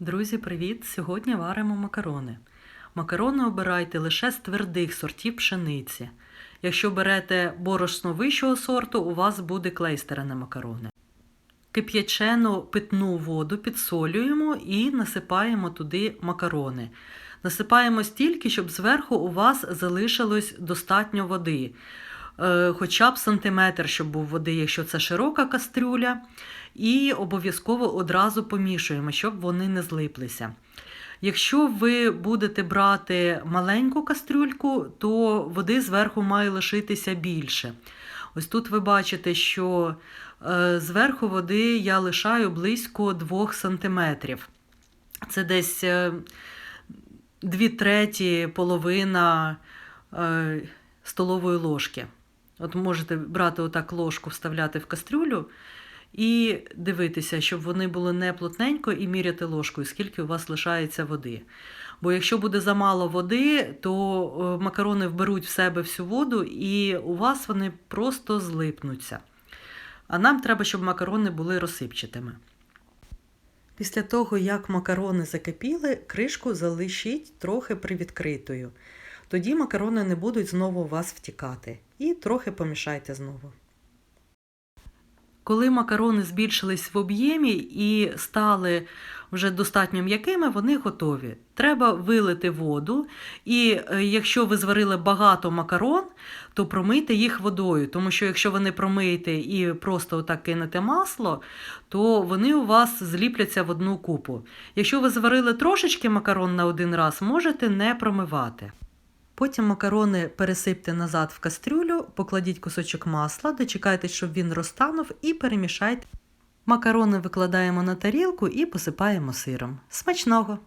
Друзі, привіт! Сьогодні варимо макарони. Макарони обирайте лише з твердих сортів пшениці. Якщо берете борошно вищого сорту, у вас буде клейстерені макарони. Кип'ячену питну воду підсолюємо і насипаємо туди макарони. Насипаємо стільки, щоб зверху у вас залишилось достатньо води. Е, Хоча б сантиметр, щоб був води, якщо це широка кастрюля. І обов'язково одразу помішуємо, щоб вони не злиплися. Якщо ви будете брати маленьку кастрюльку, то води зверху має лишитися більше. Ось тут ви бачите, що е, зверху води я лишаю близько 2 см. Це десь е, 2 треті, половина е, столової ложки. От можете брати отак ложку, вставляти в кастрюлю і дивитися, щоб вони були не плотненько, і міряти ложкою, скільки у вас лишається води. Бо якщо буде замало води, то е, макарони вберуть в себе всю воду, і у вас вони просто злипнуться. А нам треба, щоб макарони були розсипчатими. Після того, як макарони закипіли, кришку залишіть трохи привідкритою. Тоді макарони не будуть знову у вас втікати. І трохи помішайте знову. Коли макарони збільшились в об'ємі і стали вже достатньо м'якими, вони готові. Треба вилити воду, і е, якщо ви зварили багато макарон, то промийте їх водою, тому що якщо ви не промиєте і просто отак кинете масло, то вони у вас зліпляться в одну купу. Якщо ви зварили трошечки макарон на один раз, можете не промивати. Потім макарони пересипте назад в кастрюлю, покладіть кусочок масла, дочекайте, щоб він розтанув, і перемішайте. Макарони викладаємо на тарілку і посипаємо сиром. Смачного!